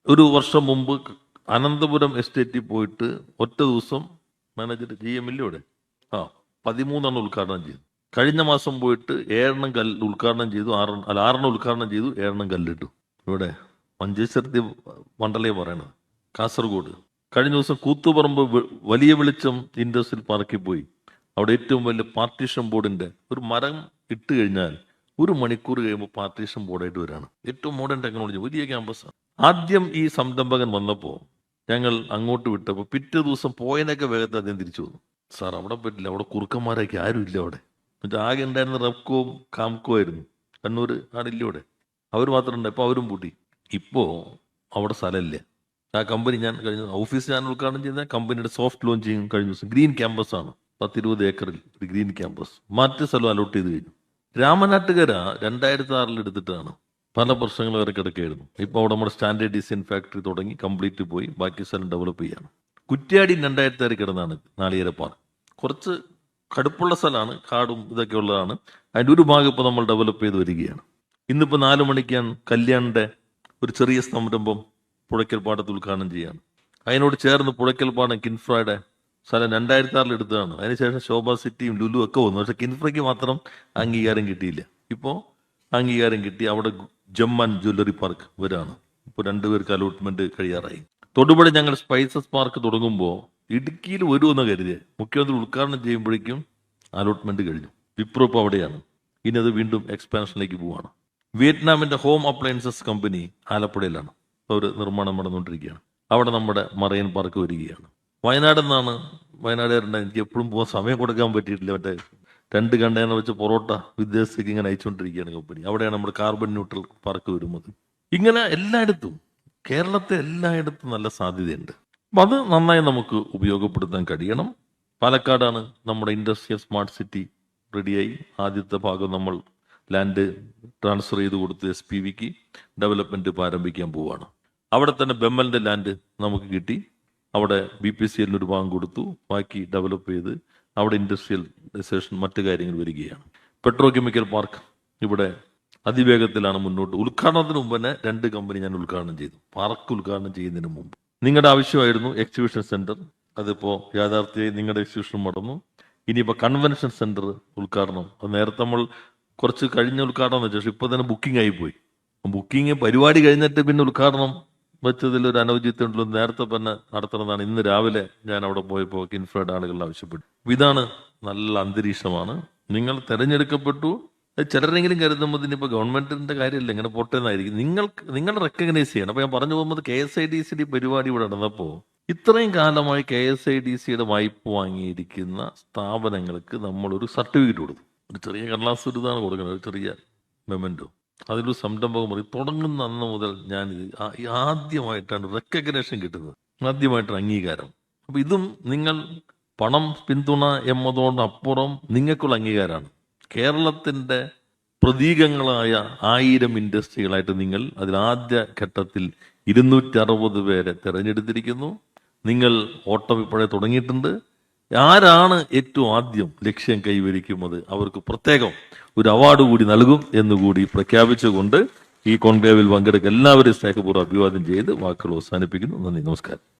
Speaker 1: ഒരു വർഷം മുമ്പ് അനന്തപുരം എസ്റ്റേറ്റിൽ പോയിട്ട് ഒറ്റ ദിവസം മാനേജർ ജി എം ഇവിടെ. ആ പതിമൂന്നെണ്ണം ഉദ്ഘാടനം ചെയ്തു. കഴിഞ്ഞ മാസം പോയിട്ട് ഏഴെണ്ണം കല്ല് ഉദ്ഘാടനം ചെയ്തു. ആറെണ്ണം അല്ല ആറെണ്ണം ഉദ്ഘാടനം ചെയ്തു ഏഴെണ്ണം കല്ലിട്ടു. ഇവിടെ മഞ്ചേശ്വരത്തി മണ്ഡലയെ പറയണത് കാസർഗോഡ്. കഴിഞ്ഞ ദിവസം കൂത്തുപറമ്പ് വലിയ വെളിച്ചം ഇൻഡസ്ട്രിയൽ പാർക്കിൽ പോയി. അവിടെ ഏറ്റവും വലിയ പാർട്ടീഷൻ ബോർഡിന്റെ ഒരു മരം ഇട്ട് കഴിഞ്ഞാൽ ഒരു മണിക്കൂർ കഴിയുമ്പോൾ പാർട്ടീഷൻ ബോർഡായിട്ട് വരാണ്. ഏറ്റവും മോഡേൺ ടെക്നോളജി വലിയ ക്യാമ്പസാണ് ആദ്യം ഈ സംരംഭകൻ വന്നപ്പോൾ ഞങ്ങൾ അങ്ങോട്ട് വിട്ടപ്പോൾ പിറ്റേ ദിവസം പോയതിനൊക്കെ വേഗത്തിൽ അദ്ദേഹം തിരിച്ചു വന്നു. സാർ അവിടെ പറ്റില്ല. അവിടെ കുറുക്കന്മാരൊക്കെ ആരുമില്ല അവിടെ. എന്നിട്ട് ആകെ ഉണ്ടായിരുന്ന റെപ്കോവും കാംകോ ആയിരുന്നു. കണ്ണൂർ ആടില്ല ഇവിടെ. അവർ മാത്രം ഉണ്ട്. ഇപ്പോൾ അവരും പൂട്ടി ഇപ്പോൾ അവിടെ സ്ഥലമില്ല. ആ കമ്പനി ഞാൻ കഴിഞ്ഞ ഓഫീസ് ഞാൻ ഉദ്ഘാടനം ചെയ്ത കമ്പനിയുടെ സോഫ്റ്റ് ലോഞ്ചിങ് കഴിഞ്ഞ ദിവസം. ഗ്രീൻ ക്യാമ്പസ് ആണ് പത്തിരുപത് ഏക്കറിൽ ഒരു ഗ്രീൻ ക്യാമ്പസ്. മറ്റ് സ്ഥലം അലോട്ട് ചെയ്ത് കഴിഞ്ഞു. രാമനാട്ടുകര രണ്ടായിരത്തി ആറിൽ എടുത്തിട്ടാണ് പല പ്രശ്നങ്ങൾ വരെ കിടക്കുകയായിരുന്നു. ഇപ്പോൾ അവിടെ നമ്മുടെ സ്റ്റാൻഡേർഡ് ഡിസൈൻ ഫാക്ടറി തുടങ്ങി കംപ്ലീറ്റ് പോയി ബാക്കി സ്ഥലം ഡെവലപ്പ് ചെയ്യാണ്. കുറ്റ്യാടി രണ്ടായിരത്തി ആറ് കിടന്നാണ് നാളികേര പാർക്ക് കുറച്ച് കടുപ്പുള്ള സ്ഥലമാണ് കാടും ഇതൊക്കെ ഉള്ളതാണ്. അതിന്റെ ഒരു ഭാഗം ഇപ്പോൾ നമ്മൾ ഡെവലപ്പ് ചെയ്ത് വരികയാണ്. ഇന്നിപ്പോൾ നാല് മണിക്കാണ് കല്യാണിന്റെ ഒരു ചെറിയ സംരംഭം പുഴയ്ക്കൽ പാടത്ത് ഉദ്ഘാടനം ചെയ്യാണ്. അതിനോട് ചേർന്ന് പുഴയ്ക്കൽ പാടം കിൻഫ്രയുടെ സ്ഥലം രണ്ടായിരത്തി ആറിൽ എടുത്തതാണ് അതിനുശേഷം ശോഭ സിറ്റിയും ലുലു ഒക്കെ വന്നു. പക്ഷെ കിൻഫ്രയ്ക്ക് മാത്രം അംഗീകാരം കിട്ടിയില്ല. ഇപ്പോൾ അംഗീകാരം കിട്ടി അവിടെ ജമ്മൻ ജ്വല്ലറി പാർക്ക് വരാണ് ഇപ്പോൾ രണ്ടുപേർക്ക് അലോട്ട്മെന്റ് കഴിയാറായി. തൊടുപുഴ ഞങ്ങൾ സ്പൈസസ് പാർക്ക് തുടങ്ങുമ്പോൾ ഇടുക്കിയിൽ വരുമെന്ന് കരുതിയ മുഖ്യമന്ത്രി ഉദ്ഘാടനം ചെയ്യുമ്പോഴേക്കും അലോട്ട്മെന്റ് കഴിഞ്ഞു. വിപ്രോ അവിടെയാണ്. ഇനി അത് വീണ്ടും എക്സ്പാൻഷനിലേക്ക് പോവാണ്. വിയറ്റ്നാമിന്റെ ഹോം അപ്ലയൻസസ് കമ്പനി ആലപ്പുഴയിലാണ്. അവർ നിർമ്മാണം നടന്നുകൊണ്ടിരിക്കുകയാണ്. അവിടെ നമ്മുടെ മറൈൻ പാർക്ക് വരികയാണ്. വയനാട് നിന്നാണ് വയനാട് എനിക്ക് എപ്പോഴും പോകാൻ സമയം കൊടുക്കാൻ പറ്റിയിട്ടില്ല. മറ്റേ രണ്ട് കണ്ടെയ്നർ വെച്ച് പൊറോട്ട വിദേശത്തേക്ക് ഇങ്ങനെ അയച്ചുകൊണ്ടിരിക്കുകയാണ് കമ്പനി അവിടെയാണ് നമ്മുടെ കാർബൺ ന്യൂട്രൽ പാർക്ക് വരുന്നത്. ഇങ്ങനെ എല്ലായിടത്തും കേരളത്തെ എല്ലായിടത്തും നല്ല സാധ്യതയുണ്ട്. അപ്പം അത് നന്നായി നമുക്ക് ഉപയോഗപ്പെടുത്താൻ കഴിയണം. പാലക്കാടാണ് നമ്മുടെ ഇൻഡസ്ട്രിയൽ സ്മാർട്ട് സിറ്റി റെഡിയായി ആദ്യത്തെ ഭാഗം നമ്മൾ ലാൻഡ് ട്രാൻസ്ഫർ ചെയ്ത് കൊടുത്ത് എസ് പി വിക്ക് ഡെവലപ്മെന്റ് ഇപ്പോൾ ആരംഭിക്കാൻ പോവുകയാണ് അവിടെ തന്നെ ബെമ്മലിന്റെ ലാൻഡ് നമുക്ക് കിട്ടി. അവിടെ ബി പി സി എല്ലിന് ഒരു ഭാഗം കൊടുത്തു. ബാക്കി ഡെവലപ്പ് ചെയ്ത് അവിടെ ഇൻഡസ്ട്രിയലൈസേഷൻ മറ്റു കാര്യങ്ങൾ വരികയാണ്. പെട്രോ കെമിക്കൽ പാർക്ക് ഇവിടെ അതിവേഗത്തിലാണ് മുന്നോട്ട്. ഉദ്ഘാടനത്തിന് മുമ്പ് തന്നെ രണ്ട് കമ്പനി ഞാൻ ഉദ്ഘാടനം ചെയ്തു. പാർക്ക് ഉദ്ഘാടനം ചെയ്യുന്നതിന് മുമ്പ്. നിങ്ങളുടെ ആവശ്യമായിരുന്നു എക്സിബിഷൻ സെന്റർ അതിപ്പോ യാഥാർത്ഥ്യമായി നിങ്ങളുടെ എക്സിബിഷൻ നടന്നു ഇനിയിപ്പോൾ കൺവെൻഷൻ സെന്റർ ഉദ്ഘാടനം. അത് നേരത്തെ നമ്മൾ കുറച്ച് കഴിഞ്ഞ ഉദ്ഘാടനം വെച്ചു. പക്ഷെ തന്നെ ബുക്കിംഗ് ആയി പോയി. ബുക്കിംഗ് പരിപാടി കഴിഞ്ഞിട്ട് പിന്നെ ഉദ്ഘാടനം വെച്ചതിൽ ഒരു അനൗചിത്യമുണ്ടല്ലോ നേരത്തെ തന്നെ നടത്തണമെന്നാണ് ഇന്ന് രാവിലെ ഞാൻ അവിടെ പോയപ്പോൾ കിൻഫ്രയുടെ ആളുകൾ ആവശ്യപ്പെട്ടു. ഇതാണ് നല്ല അന്തരീക്ഷമാണ്. നിങ്ങൾ തെരഞ്ഞെടുക്കപ്പെട്ടു. ചിലരെങ്കിലും കരുതുമ്പോൾ ഇനിയിപ്പോൾ ഗവൺമെന്റിന്റെ കാര്യമല്ല ഇങ്ങനെ പോട്ടെ നിങ്ങൾക്ക് നിങ്ങൾ റെക്കഗ്നൈസ് ചെയ്യണം. അപ്പൊ ഞാൻ പറഞ്ഞു പോകുമ്പോൾ കെ എസ് ഐ ഡി സിയുടെ പരിപാടി ഇവിടെ നടന്നപ്പോൾ ഇത്രയും കാലമായി കെ എസ് ഐ ഡി സിയുടെ വായ്പ വാങ്ങിയിരിക്കുന്ന സ്ഥാപനങ്ങൾക്ക് നമ്മളൊരു സർട്ടിഫിക്കറ്റ് കൊടുക്കും ഒരു ചെറിയ കടലാസ് ഒരു ഇതാണ് കൊടുക്കുന്നത് ഒരു ചെറിയ മെമന്റോ അതിലൊരു സംരംഭകം പറയും തുടങ്ങുന്ന അന്ന് മുതൽ ഞാൻ ആദ്യമായിട്ടാണ് റെക്കഗ്നേഷൻ കിട്ടുന്നത്. ആദ്യമായിട്ടാണ് അംഗീകാരം. അപ്പൊ ഇതും നിങ്ങൾ പണം പിന്തുണ എന്നതോടപ്പുറം നിങ്ങൾക്കുള്ള അംഗീകാരമാണ്. കേരളത്തിന്റെ പ്രതീകങ്ങളായ ആയിരം ഇൻഡസ്ട്രികളായിട്ട് നിങ്ങൾ അതിൽ ആദ്യ ഘട്ടത്തിൽ ഇരുന്നൂറ്റി അറുപത് പേരെ തിരഞ്ഞെടുത്തിരിക്കുന്നു. നിങ്ങൾ ഓട്ടം ഇപ്പോഴേ തുടങ്ങിയിട്ടുണ്ട്. ആരാണ് ഏറ്റവും ആദ്യം ലക്ഷ്യം കൈവരിക്കുന്നത്? അവർക്ക് പ്രത്യേകം ഒരു അവാർഡ് കൂടി നൽകും എന്നുകൂടി പ്രഖ്യാപിച്ചുകൊണ്ട് ഈ കോൺക്ലേവിൽ പങ്കെടുക്കുക എല്ലാവരെയും സ്നേഹപൂർവം അഭിവാദ്യം ചെയ്ത് വാക്കുകൾ അവസാനിപ്പിക്കുന്നു. നന്ദി നമസ്കാരം.